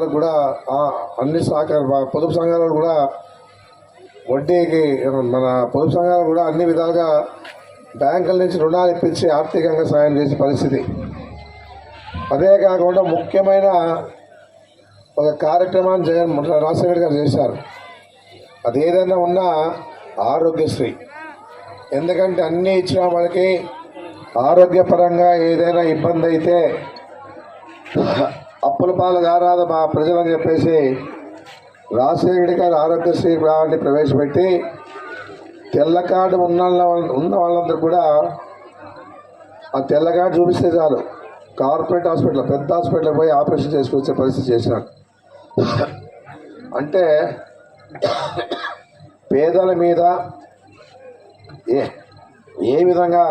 సంఘాలకు కూడా అన్ని సహకార పొదుపు సంఘాలు కూడా వడ్డీకి మన పొదుపు సంఘాలు కూడా అన్ని విధాలుగా బ్యాంకుల నుంచి రుణాలు ఇప్పించి ఆర్థికంగా సాయం చేసే పరిస్థితి. అదే కాకుండా ముఖ్యమైన ఒక కార్యక్రమాన్ని జగన్ రాజశేఖర్ గారు చేశారు. అది ఏదైనా ఉన్నా ఆరోగ్యశ్రీ. ఎందుకంటే అన్నీ ఇచ్చిన వాళ్ళకి ఆరోగ్యపరంగా ఏదైనా ఇబ్బంది అయితే అప్పుల పాలు కారాదు మా ప్రజలని చెప్పేసి రాజశేఖరి గారు ఆరోగ్యశ్రీ గ్రామాన్ని ప్రవేశపెట్టి తెల్ల కార్డు ఉన్న వాళ్ళ- ఉన్న వాళ్ళందరూ కూడా ఆ తెల్ల కార్డు చూపిస్తే చాలు. కార్పొరేట్ హాస్పిటల్ పెద్ద హాస్పిటల్ పోయి ఆపరేషన్ చేసుకొచ్చే పరిస్థితి చేసినాడు అంటే పేదల మీద ఏ ఏ విధంగా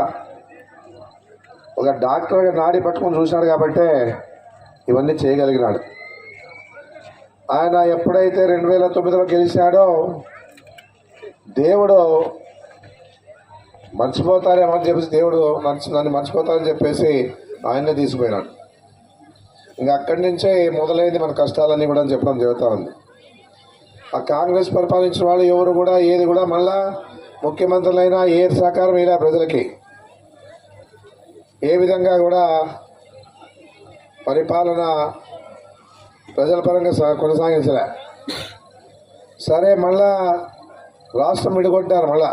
ఒక డాక్టర్గా నాడి పట్టుకొని చూసినాడు కాబట్టి ఇవన్నీ చేయగలిగినాడు. ఆయన ఎప్పుడైతే రెండు వేల తొమ్మిదిలో గెలిచాడో దేవుడు మర్చిపోతారేమో అని చెప్పేసి దేవుడు మర్చి నన్ను మర్చిపోతారని చెప్పేసి ఆయన్నే తీసుకుపోయినాడు. ఇంకా అక్కడి నుంచే మొదలైంది మన కష్టాలన్నీ కూడా అని చెప్పడం జరుగుతూ ఉంది. ఆ కాంగ్రెస్ పరిపాలించిన వాళ్ళు ఎవరు కూడా ఏది కూడా మళ్ళా ముఖ్యమంత్రులైనా ఏ సహకారం ఇలా ప్రజలకి. ఏ విధంగా కూడా పరిపాలన ప్రజల పరంగా కొనసాగించలే. సరే మళ్ళా రాష్ట్రం విడగొట్టారు మళ్ళా.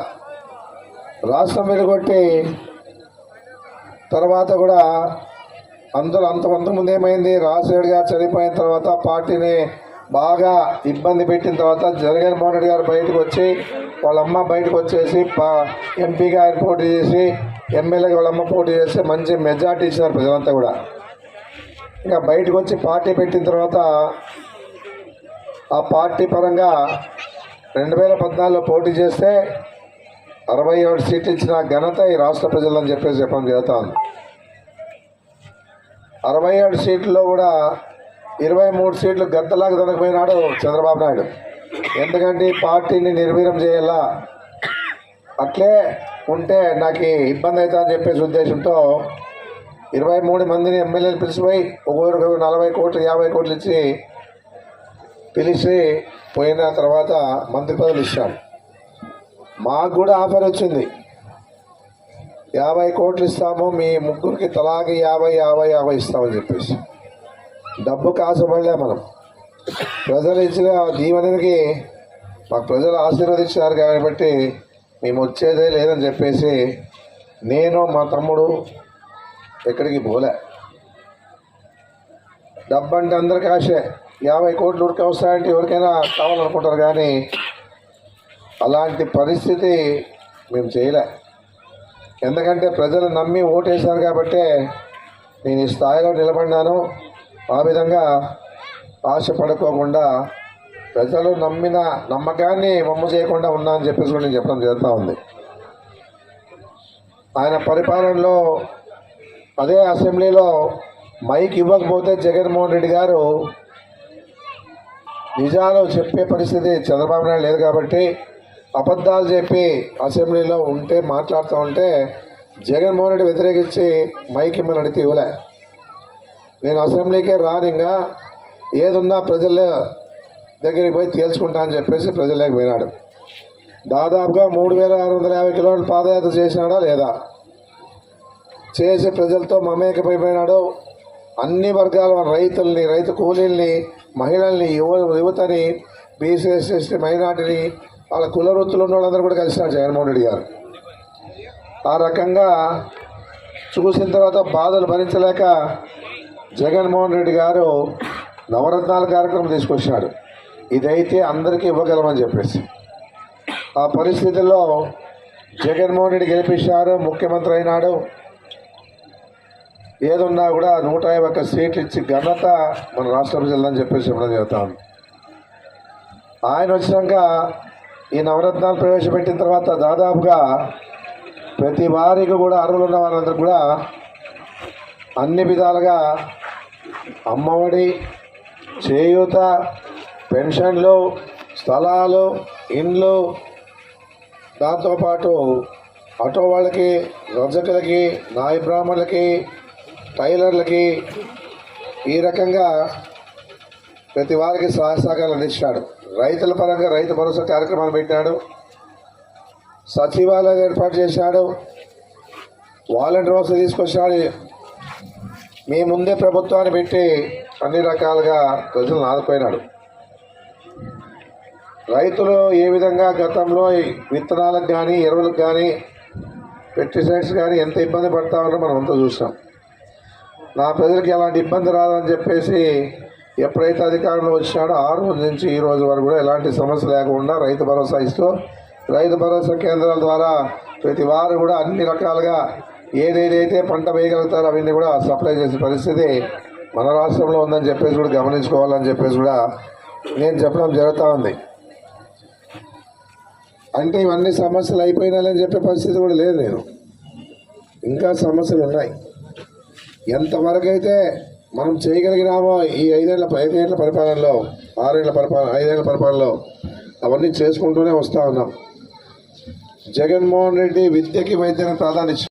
రాష్ట్రం విడగొట్టి తర్వాత కూడా అందరూ అంత అంతకుముందు ఏమైంది రాజశేఖర్ గారు చనిపోయిన తర్వాత పార్టీని బాగా ఇబ్బంది పెట్టిన తర్వాత జగన్మోహన్ రెడ్డి గారు బయటకు వచ్చి వాళ్ళ అమ్మ బయటకు వచ్చేసి ఎంపీగా ఆయన పోటీ చేసి ఎమ్మెల్యేగా వాళ్ళ అమ్మ పోటీ చేసి మంచి మెజార్టీ ఇచ్చినారు ప్రజలంతా కూడా. ఇంకా బయటకు వచ్చి పార్టీ పెట్టిన తర్వాత ఆ పార్టీ పరంగా రెండు వేల పద్నాలుగులో పోటీ చేస్తే అరవై ఏడు సీట్లు ఇచ్చిన ఘనత ఈ రాష్ట్ర ప్రజలని చెప్పేసి చెప్పడం జరుగుతా ఉంది అరవై ఏడు సీట్లలో కూడా ఇరవై మూడు సీట్లు గద్దలాగా దొరకపోయినాడు చంద్రబాబు నాయుడు. ఎందుకంటే ఈ పార్టీని నిర్వీర్యం చేయాలా? అట్లే ఉంటే నాకు ఇబ్బంది అవుతుందని చెప్పేసి ఉద్దేశంతో ఇరవై మూడు మందిని ఎమ్మెల్యేలు పిలిచిపోయి ఒక్కొక్కరు నలభై కోట్లు యాభై కోట్లు ఇచ్చి పిలిచి పోయిన తర్వాత మంత్రి పదవులు ఇచ్చాం. మాకు కూడా ఆఫర్ వచ్చింది. యాభై కోట్లు ఇస్తాము మీ ముగ్గురికి తలాకి యాభై యాభై యాభై ఇస్తామని చెప్పేసి. డబ్బు కాసపడలే మనం. ప్రజలు ఇచ్చిన దీవెనకి మాకు ప్రజలు ఆశీర్వదించారు కాబట్టి మేము వచ్చేదే లేదని చెప్పేసి నేను మా తమ్ముడు ఎక్కడికి పోలే. డబ్బు అంటే అందరికి ఆశే యాభై కోట్లు ఉరికి వస్తాయంటే ఎవరికైనా కావాలనుకుంటారు కానీ అలాంటి పరిస్థితి మేము చేయలే. ఎందుకంటే ప్రజలు నమ్మి ఓటేశారు కాబట్టే నేను ఈ స్థాయిలో నిలబడినాను. ఆ విధంగా ఆశ పడుకోకుండా ప్రజలు నమ్మిన నమ్మకాన్ని మమ్మ చేయకుండా ఉన్నా అని చెప్పేసి కూడా నేను చెప్పడం జరుగుతూ ఉంది. ఆయన పరిపాలనలో అదే అసెంబ్లీలో మైక్ ఇవ్వకపోతే జగన్మోహన్ రెడ్డి గారు నిజాలు చెప్పే పరిస్థితి చంద్రబాబు నాయుడు లేదు కాబట్టి అబద్ధాలు చెప్పి అసెంబ్లీలో ఉంటే మాట్లాడుతూ ఉంటే జగన్మోహన్ రెడ్డి వ్యతిరేకించి మైక్ ఇమ్మని అడిగితే ఇవ్వలే. నేను అసెంబ్లీకే రానింగా ఏదున్నా ప్రజల దగ్గరికి పోయి తేల్చుకుంటా అని చెప్పేసి ప్రజలకు పోయినాడు. దాదాపుగా మూడు వేల ఆరు వందల యాభై కిలోమీటర్ల పాదయాత్ర చేసినాడా లేదా? చేసి ప్రజలతో మమేకమైపోయినాడు. అన్ని వర్గాల రైతుల్ని రైతు కూలీల్ని మహిళల్ని యువ యువతని బీసీ ఎస్సీ ఎస్టీ మైనార్టీని వాళ్ళ కుల వృత్తులు ఉన్నవాళ్ళందరూ కూడా కలిసినారు జగన్మోహన్ రెడ్డి గారు. ఆ రకంగా చూసిన తర్వాత బాధలు భరించలేక జగన్మోహన్ రెడ్డి గారు నవరత్నాల కార్యక్రమం తీసుకొచ్చినాడు. ఇదైతే అందరికీ ఇవ్వగలమని చెప్పేసి. ఆ పరిస్థితుల్లో జగన్మోహన్ రెడ్డి గెలిపించారు ముఖ్యమంత్రి అయినాడు. ఏదున్నా కూడా నూట యాభై ఒక్క సీట్లు ఇచ్చి ఘనత మన రాష్ట్ర ప్రజలని చెప్పేసి చెప్పడం జరుగుతా ఉంది. ఆయన వచ్చినాక ఈ నవరత్నాలు ప్రవేశపెట్టిన తర్వాత దాదాపుగా ప్రతి వారికి కూడా అర్హులు ఉన్న వారందరూ కూడా అన్ని విధాలుగా అమ్మఒడి చేయూత పెన్షన్లు స్థలాలు ఇండ్లు దాంతోపాటు ఆటో వాళ్ళకి రజకులకి నాయ బ్రాహ్మణులకి టైలర్లకి ఈ రకంగా ప్రతి వారికి సహాయ సహకారాలు అందించాడు రైతుల పరంగా రైతు భరోసా కార్యక్రమాలు పెట్టాడు సచివాలయం ఏర్పాటు చేశాడు. వాలంటీర్ వ్యవస్థ తీసుకొచ్చాడు మీ ముందే ప్రభుత్వాన్ని పెట్టి అన్ని రకాలుగా ప్రజలను ఆదుకోయినాడు. రైతులు ఏ విధంగా గతంలో విత్తనాలకు కానీ ఎరువులకు కానీ పెస్టిసైడ్స్ కానీ ఎంత ఇబ్బంది పడతా ఉన్నారో మనం అంతా చూసాం నా ప్రజలకు ఎలాంటి ఇబ్బంది రాదని చెప్పేసి ఎప్పుడైతే అధికారంలో వచ్చినాడో ఆ రోజు నుంచి ఈ రోజు వరకు కూడా ఎలాంటి సమస్య లేకుండా రైతు భరోసా ఇస్తూ రైతు భరోసా కేంద్రాల ద్వారా ప్రతి వారు కూడా అన్ని రకాలుగా ఏదేదైతే పంట వేయగలుగుతారో అవన్నీ కూడా సప్లై చేసే పరిస్థితి మన రాష్ట్రంలో ఉందని చెప్పేసి కూడా గమనించుకోవాలని చెప్పేసి కూడా నేను చెప్పడం జరుగుతూ ఉంది. అంటే ఇవన్నీ సమస్యలు అయిపోయినాయని చెప్పే పరిస్థితి కూడా లేదు నేను. ఇంకా సమస్యలు ఉన్నాయి. ఎంతవరకు అయితే మనం చేయగలిగినామో ఈ ఐదేళ్ళ ఐదేళ్ళ పరిపాలనలో ఆరేళ్ళ పరిపాలన ఐదేళ్ళ పరిపాలనలో అవన్నీ చేసుకుంటూనే వస్తూ ఉన్నాం. జగన్మోహన్ రెడ్డి విద్యకి వైద్యానికి ప్రాధాన్యత